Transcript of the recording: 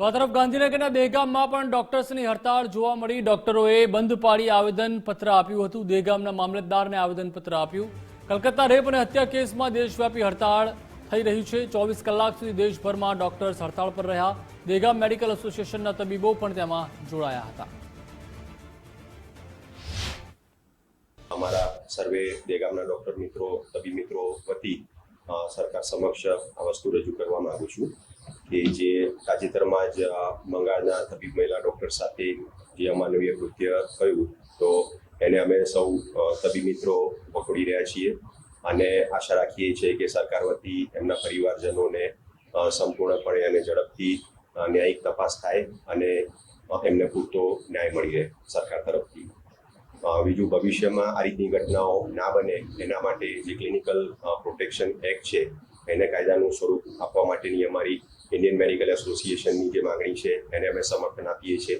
તો આ તરફ ગાંધીનગરના દહેગામમાં પણ ડોક્ટર્સની હડતાળ જોવા મળી. ડોક્ટરોએ બંધ પાડી આવેદનપત્ર આપ્યું હતું. દહેગામના મામલતદારને આવેદનપત્ર આપ્યું. કલકત્તા રેપ અને હત્યા કેસમાં દેશવ્યાપી હડતાળ થઈ રહી છે. ચોવીસ કલાક સુધી દેશભરમાં ડોક્ટર્સ હડતાળ પર રહ્યા. દહેગામ મેડિકલ એસોસિએશનના તબીબો પણ તેમાં જોડાયા હતા. અમારા સર્વે દેગામના ડોક્ટર મિત્રો, તબીબ મિત્રો વતી સરકાર સમક્ષ આ વસ્તુ રજૂ કરવા માંગુ છું. કે જે તાજેતરમાં જ બંગાળના તબીબ મહિલા ડૉક્ટર સાથે જે અમાનવીય કૃત્ય થયું, તો એને અમે સૌ તબીબ મિત્રો પકડી રહ્યા છીએ. અને આશા રાખીએ છીએ કે સરકાર વતી એમના પરિવારજનોને સંપૂર્ણપણે અને ઝડપથી ન્યાયિક તપાસ થાય અને એમને પૂરતો ન્યાય મળી રહે સરકાર તરફથી. બીજું ભવિષ્યમાં આ રીતની ઘટનાઓ ના બને એના માટે જે ક્લિનિકલ પ્રોટેક્શન એક્ટ છે, એને કાયદાનું સ્વરૂપ આપવા માટેની અમારી ઇન્ડિયન મેડિકલ એસોસિએશનની જે માગણી છે એને અમે સમર્થન આપીએ છીએ.